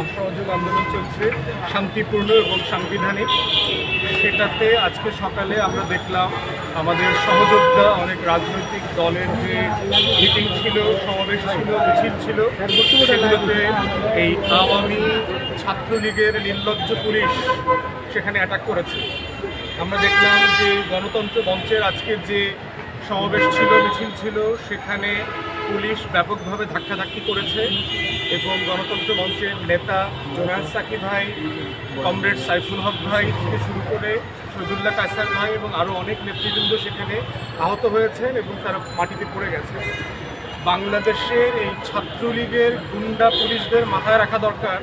অসহযোগ আন্দোলন চলছে, শান্তিপূর্ণ এবং সাংবিধানিক। সেটাতে আজকে সকালে আমরা দেখলাম আমাদের সহযোদ্ধা, অনেক রাজনৈতিক দলের যে মিটিং ছিল, সমাবেশ ছিল, মিছিল ছিল, সেগুলোতে এই আওয়ামী ছাত্রলীগের নির্লজ্জ পুলিশ সেখানে অ্যাটাক করেছে। আমরা দেখলাম যে গণতন্ত্র মঞ্চের আজকের যে সমাবেশ ছিল, মিছিল ছিল, সেখানে পুলিশ ব্যাপকভাবে ধাক্কাধাক্কি করেছে এবং গণতন্ত্র মঞ্চের নেতা জোনায়দ সাকি ভাই, কমরেড সাইফুল হক ভাই থেকে শুরু করে শহীদুল্লাহ কাসার ভাই এবং আরও অনেক নেতৃবৃন্দ সেখানে আহত হয়েছেন এবং তারা মাটিতে পড়ে গেছে। বাংলাদেশের এই ছাত্রলীগের গুন্ডা পুলিশদের মাথায় রাখা দরকার,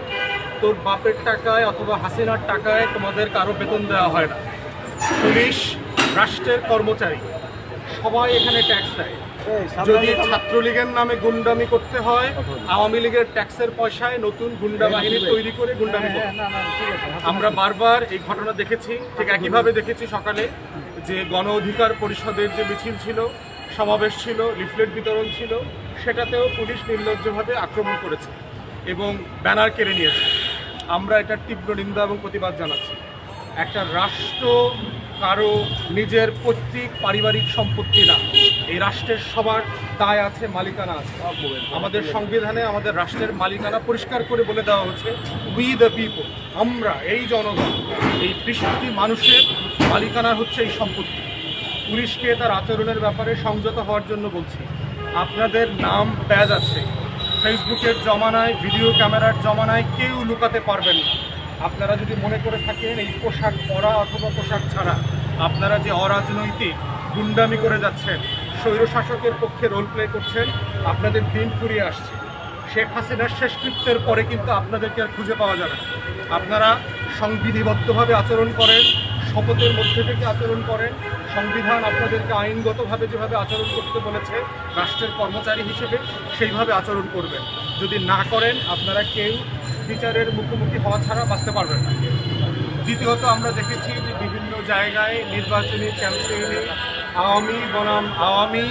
তোর বাপের টাকায় অথবা হাসিনার টাকায় তোমাদের কারও বেতন দেওয়া হয় না। পুলিশ, রাষ্ট্রের কর্মচারী সবাই এখানে ট্যাক্স দেয়। যদি ছাত্রলীগের নামে গুন্ডামি করতে হয় আওয়ামী লীগের ট্যাক্সের পয়সায় নতুন গুন্ডা বাহিনী তৈরি করে গুন্ডামি করতে হয়। আমরা বারবার এই ঘটনা দেখেছি ঠিক একইভাবে দেখেছি সকালে যে গণ অধিকার পরিষদের যে মিছিল ছিল সমাবেশ ছিল লিফলেট বিতরণ ছিল সেটাতেও পুলিশ নির্লজ্জভাবে আক্রমণ করেছে এবং ব্যানার কেড়ে নিয়েছে। আমরা এটার তীব্র নিন্দা এবং প্রতিবাদ জানাচ্ছি। একটা রাষ্ট্র কারও নিজের পৈতৃক পারিবারিক সম্পত্তি না। এই রাষ্ট্রের সবার দায় আছে মালিকানা আছে। আমাদের সংবিধানে আমাদের রাষ্ট্রের মালিকানা পরিষ্কার করে বলে দেওয়া হচ্ছে উই দ্য পিপল আমরা এই জনগণ। এই পৃষ্ঠটি মানুষের মালিকানা হচ্ছে এই সম্পত্তি। পুলিশকে তার আচরণের ব্যাপারে সংযত হওয়ার জন্য বলছি। আপনাদের নাম ব্যাজ আছে। ফেসবুকের জমানায়, ভিডিও ক্যামেরার জমানায় কেউ লুকাতে পারবেন না। আপনারা যদি মনে করে থাকেন, এই পোশাক পরা অথবা পোশাক ছাড়া আপনারা যে অরাজনৈতিক গুন্ডামি করে যাচ্ছেন স্বৈরশাসকের পক্ষে রোল প্লে করছেন, আপনাদের দিন ফুরিয়ে আসছে। শেখ হাসিনার শেষকৃত্যের পরে কিন্তু আপনাদেরকে আর খুঁজে পাওয়া যাবে আপনারা সংবিধিবদ্ধভাবে আচরণ করেন, শপথের মধ্যে থেকে আচরণ করেন, সংবিধান আপনাদেরকে আইনগতভাবে যেভাবে আচরণ করতে বলেছে, রাষ্ট্রের কর্মচারী হিসেবে সেইভাবে আচরণ করবেন। যদি না করেন, আপনারা কেউ বিচারের মুখোমুখি হওয়া ছাড়া বাঁচতে পারবেন না। দ্বিতীয়ত আমরা দেখেছি যে বিভিন্ন জায়গায় নির্বাচনী ক্যাম্পেইনে আওয়ামী বনাম আওয়ামী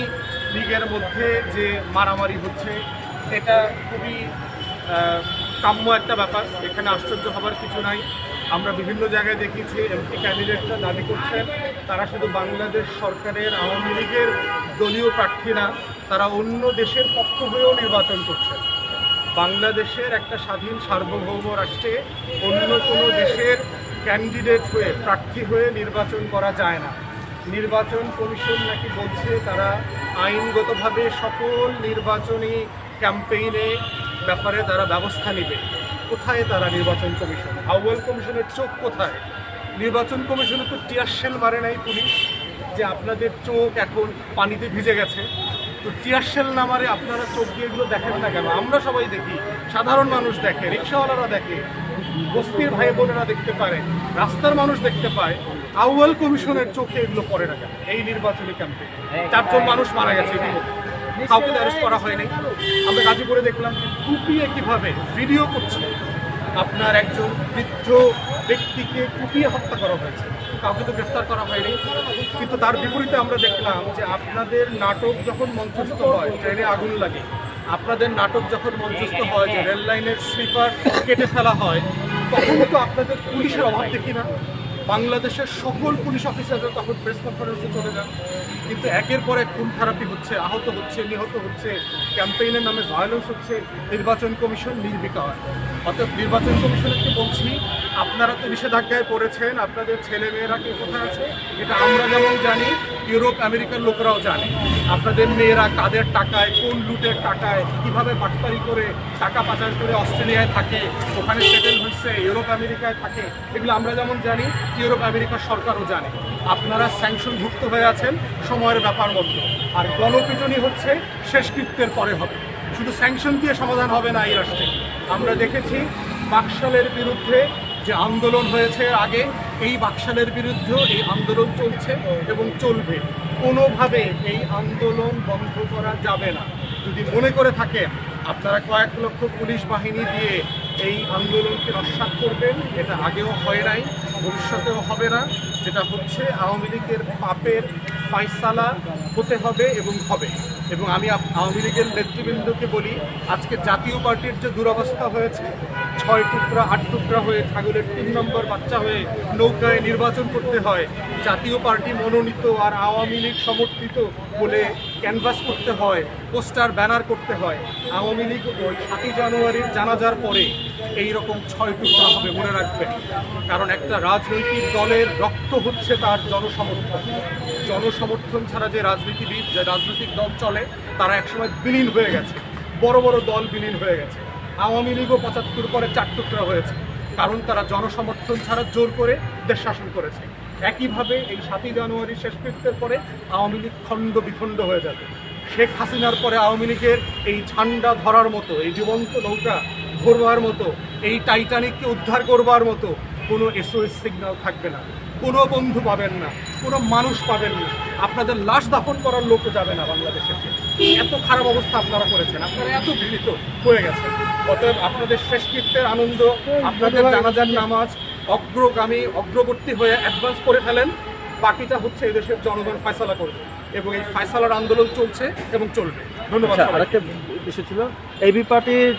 লীগের মধ্যে যে মারামারি হচ্ছে, এটা খুবই কাম্য একটা ব্যাপার। এখানে আশ্চর্য হবার কিছু নাই। আমরা বিভিন্ন জায়গায় দেখেছি এমপি ক্যান্ডিডেটরা দাবি করছেন, তারা শুধু বাংলাদেশ সরকারের আওয়ামী লীগের দলীয় প্রার্থী না, তারা অন্য দেশের পক্ষ হয়েও নির্বাচন করছেন। বাংলাদেশের একটা স্বাধীন সার্বভৌম রাষ্ট্রে অন্য কোনো দেশের ক্যান্ডিডেট হয়ে, প্রার্থী হয়ে নির্বাচন করা যায় না। নির্বাচন কমিশন নাকি বলছে তারা আইনগতভাবে সকল নির্বাচনী ক্যাম্পেইনে ব্যাপারে তারা ব্যবস্থা নেবে। কোথায় তারা নির্বাচন কমিশন? আউয়াল কমিশনের চোখ কোথায়? নির্বাচন কমিশনে তো টিয়ার শেল মারে নাই পুলিশ, যে আপনাদের চোখ এখন পানিতে ভিজে গেছে। তো টিয়ার শেল না মারে আপনারা চোখ দিয়ে এগুলো দেখেন না কেন? আমরা সবাই দেখি, সাধারণ মানুষ দেখে, রিক্সাওয়ালারা দেখে, বস্তির ভাই বোনেরা দেখতে পারে, রাস্তার মানুষ দেখতে পায়, আউয়াল কমিশনের চোখে এগুলো পড়ে না কেন? এই নির্বাচনী ক্যাম্পে চারজন মানুষ মারা গেছে কাউকে অ্যারেস্ট করা হয়নি। আমরা গাজীপুরে দেখলাম যে কুপিয়ে কীভাবে ভিডিও করছে। আপনার একজন বৃদ্ধ ব্যক্তিকে কুপিয়ে হত্যা করা হয়েছে। কাউকে তো গ্রেফতার করা হয়নি। কিন্তু তার বিপরীতে আমরা দেখলাম যে আপনাদের নাটক যখন মঞ্চস্থ হয়, ট্রেনে আগুন লাগে। আপনাদের নাটক যখন মঞ্চস্থ হয়, যে রেল লাইনের স্লিপার কেটে ফেলা হয়, তখন তো আপনাদের পুলিশের অভাব দেখি না। বাংলাদেশের সকল পুলিশ অফিসাররা তখন প্রেস কনফারেন্সে চলে যান। কিন্তু একের পর এক খুন খারাপি হচ্ছে, আহত হচ্ছে, নিহত হচ্ছে ক্যাম্পেইনের নামে ভায়োলেন্স হচ্ছে, নির্বাচন কমিশন নির্বিকা হয় অর্থাৎ নির্বাচন কমিশনকে বলছি, আপনারা তো নিষেধাজ্ঞায় পড়েছেন, আপনাদের ছেলে মেয়েরা কে কোথায় আছে, এটা আমরা যেমন জানি, ইউরোপ, আমেরিকার লোকরাও জানে। আপনাদের মেয়েরা কাদের টাকায়, কোন লুটের টাকায়, কীভাবে বাটপারি করে টাকা পাচার করে অস্ট্রেলিয়ায় থাকে, ওখানে সেটেল হচ্ছে, ইউরোপ, আমেরিকায় থাকে, এগুলো আমরা যেমন জানি ইউরোপ আমেরিকার সরকারও জানে। আপনারা স্যাংশনভুক্ত হয়ে আছেন, সময়ের ব্যাপার মতো আর গণপিটনি হচ্ছে শেষকৃত্যের পরে হবে। শুধু স্যাংশন দিয়ে সমাধান হবে না এই রাষ্ট্রে। আমরা দেখেছি বাকশালের বিরুদ্ধে যে আন্দোলন হয়েছে আগে, এই বাকশালের বিরুদ্ধেও এই আন্দোলন চলছে এবং চলবে। কোনোভাবে এই আন্দোলন বন্ধ করা যাবে না। যদি মনে করে থাকেন, আপনারা কয়েক লক্ষ পুলিশ বাহিনী দিয়ে এই আন্দোলনকে নস্বাত করবেন, এটা আগেও হয় নাই, ভবিষ্যতেও হবে না। যেটা হচ্ছে আওয়ামী লীগের পাপের ফাইসালা হতে হবে এবং হবে। এবং আমি আওয়ামী লীগের নেতৃবৃন্দকে বলি, আজকে জাতীয় পার্টির যে দুরবস্থা হয়েছে, ছয় টুকরা, আট টুকরা হয়ে ছাগলের তিন নম্বর বাচ্চা হয়ে নৌকায় নির্বাচন করতে হয়। জাতীয় পার্টি মনোনীত আর আওয়ামী লীগ সমর্থিত বলে ক্যানভাস করতে হয় পোস্টার ব্যানার করতে হয়। আওয়ামী লীগ ওই সাতই জানুয়ারির জানাজার পরে এই রকম ছয় টুকরা হবে মনে রাখবেন। কারণ একটা রাজনৈতিক দলের রক্ত হচ্ছে তার জনসমর্থন। জনসমর্থন ছাড়া যে রাজনীতিবিদ, যে রাজনৈতিক দল চলে, তারা একসময় বিলীন হয়ে গেছে। বড় বড় দল বিলীন হয়ে গেছে। আওয়ামী লীগও পঁচাত্তর পরে চার টুকরা হয়েছে। কারণ তারা জনসমর্থন ছাড়া জোর করে দেশ শাসন করেছে। একইভাবে এই সাতই জানুয়ারি শেষকৃত্যের পরে আওয়ামী লীগ খণ্ড বিখণ্ড হয়ে যাবে। শেখ হাসিনার পরে আওয়ামী লীগের এই ঝান্ডা ধরার মতো, এই জীবন্ত নৌকা ধরবার মতো, এই টাইটানিককে উদ্ধার করবার মতো কোনো এসওএস সিগন্যাল থাকবে না। কোনো বন্ধু পাবেন না, কোনো মানুষ পাবেন না। আপনাদের লাশ দাফন করার লোক যাবে না বাংলাদেশে এত খারাপ অবস্থা আপনারা করেছেন, আপনারা এত ঘৃণিত হয়ে গেছেন। অতএব আপনাদের শেষকৃত্যের আনন্দ, আপনাদের জানাজার নামাজ অগ্রগামী অগ্রবর্তী হয়ে অ্যাডভান্স করে ফেলেন বাকিটা হচ্ছে এদেশের জনগণ ফয়সালা করবে এবং এই ফয়সালার আন্দোলন চলছে এবং চলবে ধন্যবাদ আচ্ছা। আরেকটা বিষয় ছিল এবি পার্টির